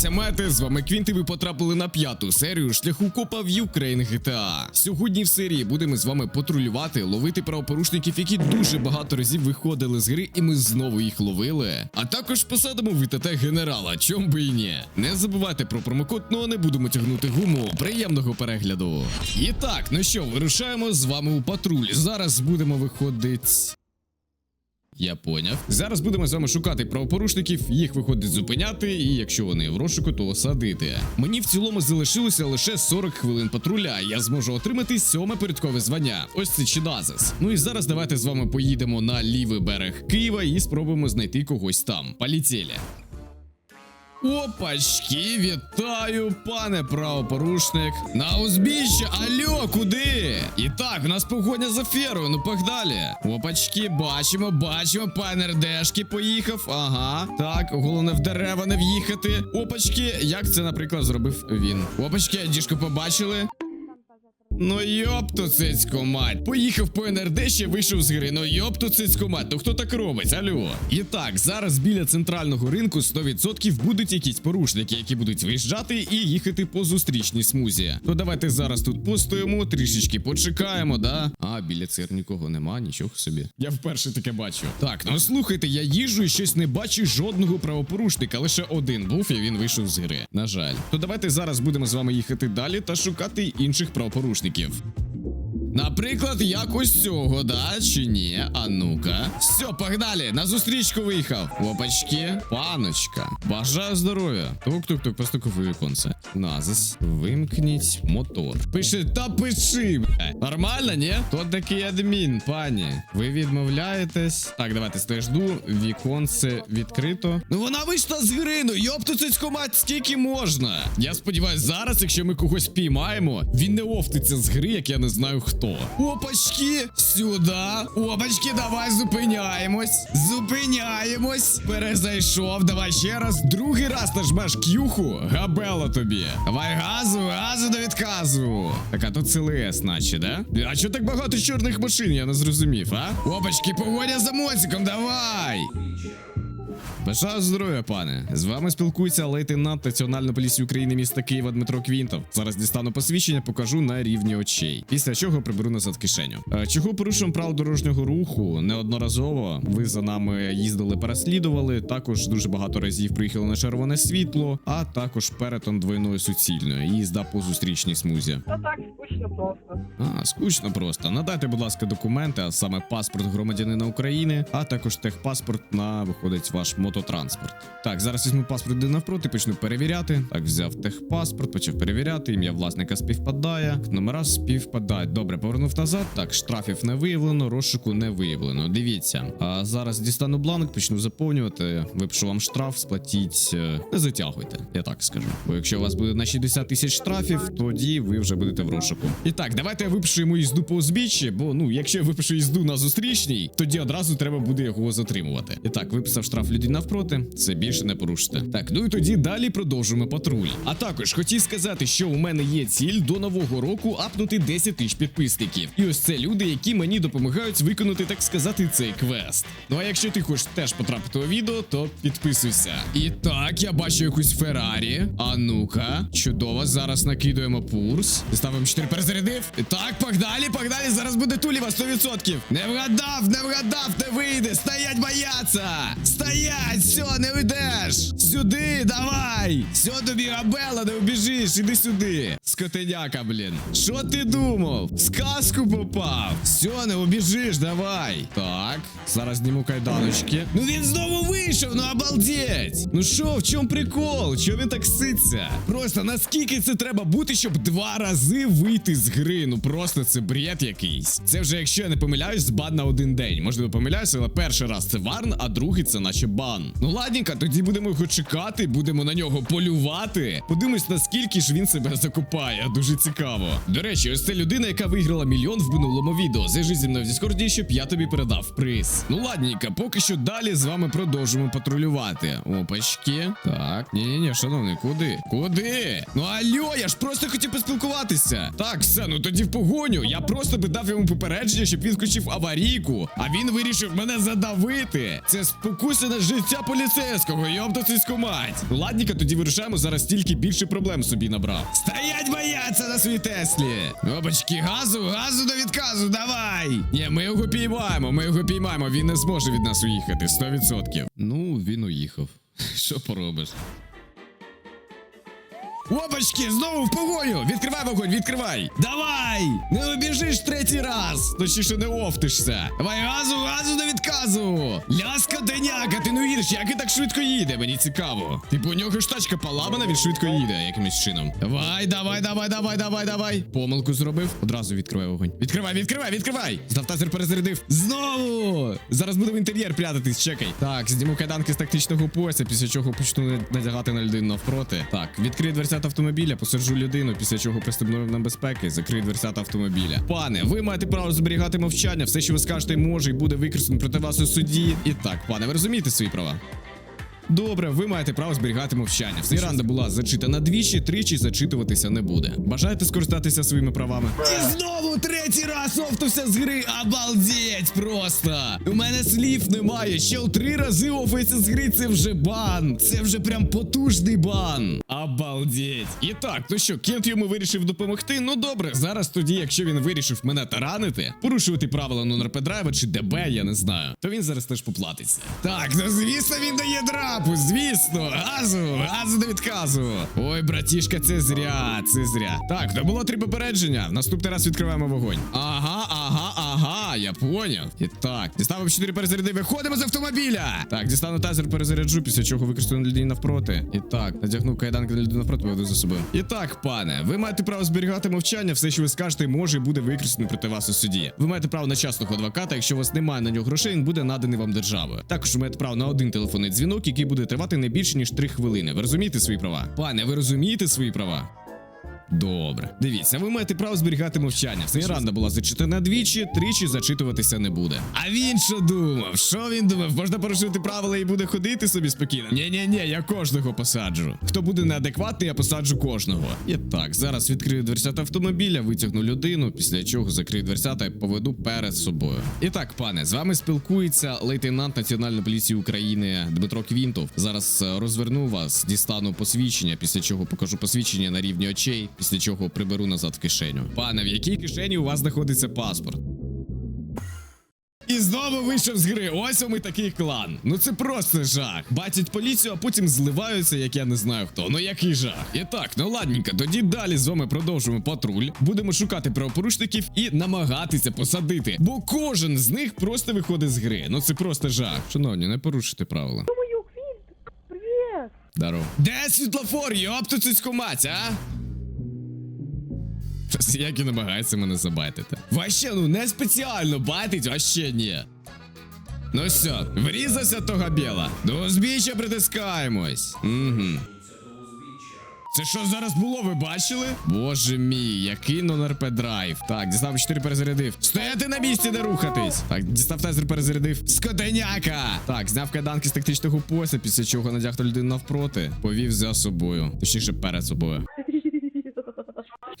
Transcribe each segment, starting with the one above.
Сямети, з вами Квінт, і ви потрапили на п'яту серію шляху копа в Ukraine GTA. Сьогодні в серії будемо з вами патрулювати, ловити правопорушників, які дуже багато разів виходили з гри, і ми знову їх ловили. А також посадимо в ІТТ генерала, чом би і ні. Не забувайте про промокод, ну а не будемо тягнути гуму. Приємного перегляду. І так, ну що, вирушаємо з вами у патруль. Зараз будемо виходити. Я поняв. Зараз будемо з вами шукати правопорушників, їх виходить зупиняти, і якщо вони в розшуку, то садити. Мені в цілому залишилося лише 40 хвилин патруля. Я зможу отримати сьоме порядкове звання. Ось це Чидазис. Ну і зараз давайте з вами поїдемо на лівий берег Києва і спробуємо знайти когось там. Полетіли. Опачки, вітаю, пане правопорушник. На узбіччя, альо, куди? І так, в нас погоня за ферою, ну погнали. Опачки, бачимо, бачимо, пане РДшки поїхав. Ага. Так, головне в дерева не в'їхати. Опачки, як це, наприклад, зробив він. Опачки, діжку побачили. Ну йопту цицьку мать. Поїхав по НРД, ще вийшов з гри. Ну йопту цицьку мать. Ну хто так робить? Алло. І так, зараз біля центрального ринку 100% будуть якісь порушники, які будуть виїжджати і їхати по зустрічній смузі. То давайте зараз тут постоїмо, трішечки почекаємо, да? А, біля цир нікого нема, нічого собі. Я вперше таке бачу. Так, ну слухайте, я їжджу і щось не бачу жодного правопорушника. Лише один був, і він вийшов з гри. На жаль. То давайте зараз будемо з вами їхати далі та шукати інших правопорушників. give. Наприклад, як ось да? Чи ні? А ну-ка. Все, погнали! На зустрічку виїхав. Опачки, паночка. Бажаю здоров'я. Тук-тук-тук, постукав у віконце. Назис. Вимкніть мотор. Пиши, та пиши, бля. Нормально, ні? То такий адмін, пані. Ви відмовляєтесь. Так, давайте сте жду. Віконце відкрито. Ну вона вийшла з гри, ну йопту цицьку мать, скільки можна. Я сподіваюся, зараз, якщо ми когось піймаємо, він не офтиться з гри, як я не знаю хто. Опачки, сюди. Опачки, давай зупиняємось. Зупиняємось. Перезайшов. Давай ще раз. Другий раз нажмеш к'юху. Габела тобі. Давай газу, газу до відказу. Так, а тут ЦЛС, наче, да? А чого так багато чорних машин, я не зрозумів, а? Опачки, погоня за моциком, давай. Бажаю здоров'я, пане. З вами спілкується лейтенант Національної поліції України міста Києва Дмитро Квінтов. Зараз дістану посвідчення, покажу на рівні очей. Після чого приберу назад кишеню. Е, Чого порушуємо правил дорожнього руху неодноразово. Ви за нами їздили, переслідували. Також дуже багато разів приїхали на червоне світло, а також перетон двойною суцільною. Їзда по зустрічній смузі. Та так, скучно просто. А, скучно просто. Надайте, будь ласка, документи, а саме паспорт громадянина України, а також техпаспорт на виходить ваш мототранспорт. Так, зараз візьму паспорт де навпроти, почну перевіряти. Так, взяв техпаспорт, почав перевіряти. Ім'я власника співпадає, номера співпадають. Добре, повернув назад. Так, штрафів не виявлено, розшуку не виявлено. Дивіться. А зараз дістану бланк, почну заповнювати. Випишу вам штраф, сплатіть. е, Не затягуйте, я так скажу. Бо якщо у вас буде на 60 тисяч штрафів, тоді ви вже будете в розшуку. І так, давайте я випишу йому їзду по узбіччі, бо ну, якщо я випишу їзду на зустрічній, тоді одразу треба буде його затримувати. І так, виписав штраф людині навпроти, це більше не порушите. Так, ну і тоді далі продовжуємо патруль. А також хотів сказати, що у мене є ціль до нового року апнути 10 тисяч підписників. І ось це люди, які мені допомагають виконати, так сказати, цей квест. Ну а якщо ти хочеш теж потрапити у відео, то підписуйся. І так, я бачу якусь Феррарі. А ну-ка, чудово, зараз накидуємо пурс. Ставимо 4 перезарядив. І так, погнали, погнали. Зараз буде туліва 100%. Не вгадав, не вгадав, не вийде. Стоять бояться. Стоять, все, не уйдеш. Сюди, давай. Все тобі, Габела, не убіжиш, іди сюди. Скотиняка, блін. Що ти думав? В сказку попав. Все, не убіжиш, давай. Так, зараз зніму кайданочки. Ну він знову вийшов, ну обалдеть. Ну що, в чому прикол? Чого він так ситься? Просто наскільки це треба бути, щоб два рази вийти з гри? Ну просто це бред якийсь. Це вже, якщо я не помиляюсь, бан на один день. Можливо, помиляюся, але перший раз це варн, а другий це наче бан. Ну ладненько, тоді будемо його чекати, будемо на нього полювати. Подивимось, наскільки ж він себе закопає. Дуже цікаво. До речі, ось це людина, яка виграла мільйон в минулому відео. Зв'яжись зі мною в Діскорді, щоб я тобі передав приз. Ну ладненько, поки що далі з вами продовжимо патрулювати. Опачки. Так, ні, ні, ні, шановний, куди? Куди? Ну алло, я ж просто хотів поспілкуватися. Так, все, ну тоді в погоню. Я просто би дав йому попередження, щоб він включив аварійку, а він вирішив мене задавити. Це спокуся на життя життя поліцейського, йобта цицьку мать. Ладніка, тоді вирушаємо зараз тільки більше проблем собі набрав. Стоять бояться на свій Теслі. Опачки, газу, газу до відказу, давай. Ні, ми його піймаємо, ми його піймаємо, він не зможе від нас уїхати, 100%. Ну, він уїхав. Що поробиш? Опачки, знову в погоню! Відкривай вогонь, відкривай! Давай! Не обіжиш третій раз! Точніше не офтишся! Давай газу, газу до відказу! Ляска деняка, ти не їдеш, як він так швидко їде? Мені цікаво. Типу, у нього ж тачка поламана, він швидко їде якимось чином. Давай, давай, давай, давай, давай, давай. Помилку зробив. Одразу відкривай вогонь. Відкривай, відкривай, відкривай! Здавтазер перезарядив. Знову! Зараз буду в інтер'єр прятатись, чекай. Так, зніму кайданки з тактичного пояса, після чого почну надягати на людину навпроти. Так, відкрию дверцят автомобіля, посаджу людину, після чого пристебну на безпеки, закрию дверцята автомобіля. Пане, ви маєте право зберігати мовчання, все, що ви скажете, може і буде використано проти вас у суді. І так, пане, ви розумієте свої права? Добре, ви маєте право зберігати мовчання. Міранда була зачитана двічі, тричі зачитуватися не буде. Бажаєте скористатися своїми правами? І знову третій раз офтався з гри. Обалдеть просто! У мене слів немає. Ще у три рази офається з гри. Це вже бан. Це вже прям потужний бан. Обалдеть. І так, ну що, Кент йому вирішив допомогти. Ну добре, зараз тоді, якщо він вирішив мене таранити, порушувати правила нонрпедрайва чи ДБ, я не знаю, то він зараз теж поплатиться. Так, ну звісно, він дає драпу, звісно. Газу, газу до відказу. Ой, братішка, це зря, це зря. Так, то було три попередження. Наступний раз відкриваємо вогонь. Ага, ага, я поняв. І так, діставив 4 перезаряди, виходимо з автомобіля. Так, дістану тазер, перезаряджу, після чого використаю на людині навпроти. І так, надягну кайданки на людину навпроти, поведу за собою. І так, пане, ви маєте право зберігати мовчання, все, що ви скажете, може і буде використано проти вас у суді. Ви маєте право на частного адвоката, якщо у вас немає на нього грошей, він буде наданий вам державою. Також ви маєте право на один телефонний дзвінок, який буде тривати не більше ніж 3 хвилини. Ви розумієте свої права? Пане, ви розумієте свої права? Добре. Дивіться, ви маєте право зберігати мовчання. Все ранда була зачитана двічі, тричі зачитуватися не буде. А він що думав? Що він думав? Можна порушити правила і буде ходити собі спокійно? ні ні ні я кожного посаджу. Хто буде неадекватний, я посаджу кожного. І так, зараз відкрию дверцята автомобіля, витягну людину, після чого закрию дверцята і поведу перед собою. І так, пане, з вами спілкується лейтенант Національної поліції України Дмитро Квінтов. Зараз е, розверну вас, дістану посвідчення, після чого покажу посвідчення на рівні очей, після чого приберу назад в кишеню. Пане, в якій кишені у вас знаходиться паспорт? І знову вийшов з гри. Ось ми такий клан. Ну це просто жах. Бачать поліцію, а потім зливаються, як я не знаю хто. Ну який жах. І так, ну ладненько, тоді далі з вами продовжуємо патруль. Будемо шукати правопорушників і намагатися посадити. Бо кожен з них просто виходить з гри. Ну це просто жах. Шановні, не порушуйте правила. Думаю, привіт! Здорово. Де світлофор? Йопту цицьку мать, а? Щось як і намагається мене забайтити. Ваще, ну не спеціально байтить, вообще ні. Ну все, врізався того біла. До узбіччя притискаємось. Угу. Це що зараз було, ви бачили? Боже мій, який нон-РП драйв. Так, дістав 4 перезарядив. Стояти на місці, не рухатись. Так, дістав тезер перезарядив. Скотеняка! Так, зняв кайданки з тактичного пояса, після чого надяг на людину навпроти. Повів за собою. Точніше, перед собою.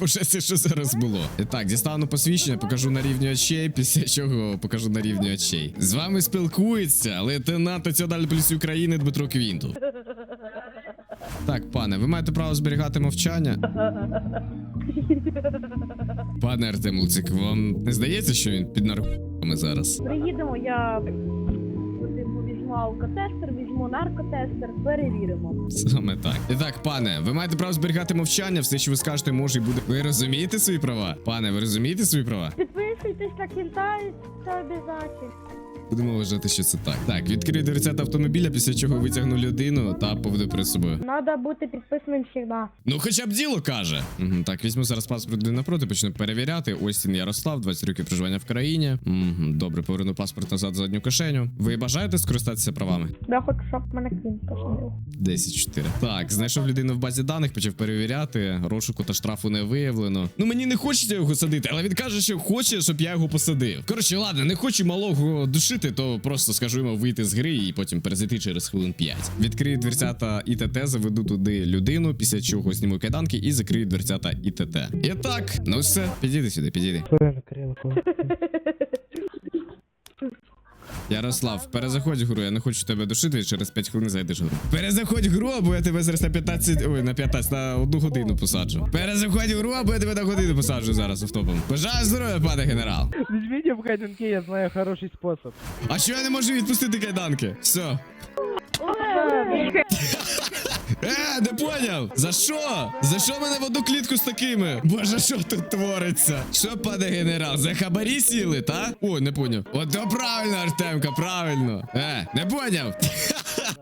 Боже, це що зараз було? Так, дістану посвідчення, покажу на рівні очей, після чого покажу на рівні очей. З вами спілкується лейтенант Національної поліції України Дмитро Квінтов. Так, пане, ви маєте право зберігати мовчання. Пане Артем Луцик, вам не здається, що він під наркотиками зараз? Приїдемо, я візьму алкотестер, візьму наркотестер, перевіримо. Саме так. І так, пане, ви маєте право зберігати мовчання, все, що ви скажете, може і буде. Ви розумієте свої права? Пане, ви розумієте свої права? Підписуйтесь на кінта, це обов'язково. Будемо вважати, що це так. Так, відкрию дверцята автомобіля, після чого витягну людину та поведу перед собою. Надо бути підписаним завжди. Ну, хоча б діло каже. Угу, так, візьму зараз паспорт людини напроти, почну перевіряти. Остін Ярослав, 20 років проживання в країні. Угу, добре, поверну паспорт назад в задню кишеню. Ви бажаєте скористатися правами? Я хочу, щоб мене квінт посадив. 10-4. Так, знайшов людину в базі даних, почав перевіряти. Розшуку та штрафу не виявлено. Ну мені не хочеться його садити, але він каже, що хоче, щоб я його посадив. Коротше, ладно, не хочу малого душити, то просто скажу йому вийти з гри і потім перезайти через хвилин 5. Відкрию дверцята ІТТ, заведу туди людину, після чого зніму кайданки і закрию дверцята ІТТ. І так, ну все, підійди сюди, підійди. Ярослав, перезаходь гру, я не хочу тебе душити, через 5 хвилин зайдеш в гру. Перезаходь гру, або я тебе зараз на 15, ой, на 15, на одну годину посаджу. Перезаходь гру, або я тебе на годину посаджу зараз автопом. Бажаю здоров'я, пане генерал. Візьміть в кайданки, я знаю хороший спосіб. А що я не можу відпустити кайданки? Все. Е, не поняв! За що? За що мене в одну клітку з такими? Боже, що тут твориться? Що, пане генерал, за хабарі сіли, та? О, не поняв. Ото правильно, Артемка, правильно. Е, не поняв.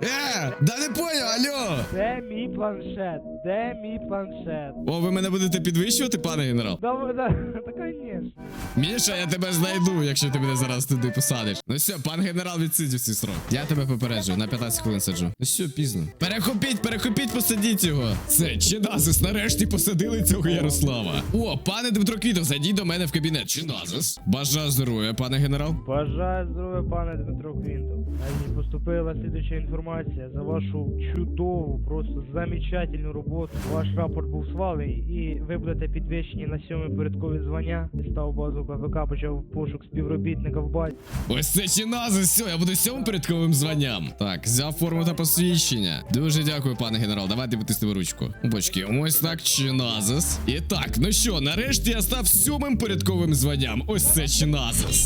Е, да не поняв, алло. Де мій планшет? Де мій планшет? О, ви мене будете підвищувати, пане генерал? Да, да, та конечно. Міша, я тебе знайду, якщо ти мене зараз туди посадиш. Ну все, пан генерал відсидів свій срок. Я тебе попереджу, на 15 хвилин саджу. Ну все, пізно. Перехопіть, перехопіть, посадіть його. Це Чиназис, нарешті посадили цього Ярослава. О, пане Дмитро Квітов, зайдіть до мене в кабінет. Чиназис. Бажаю здоров'я, пане генерал. Бажаю здоров'я, пане Дмитро Квінтов. Мені поступила слідуча інформація за вашу чудову, просто замечательну роботу. Ваш рапорт був свалений і ви будете підвищені на сьоме порядкові звання. Став базу КВК, почав пошук співробітника в базі. Ось це Чиназис, все, я буду сьомим порядковим званням. Так, взяв форму та посвідчення. Дуже дякую, пане генерал. Давайте потиснемо ручку. Бочки, ось так, Чиназис. І так, ну що, нарешті я став сьомим порядковим званням. Ось це Чиназис.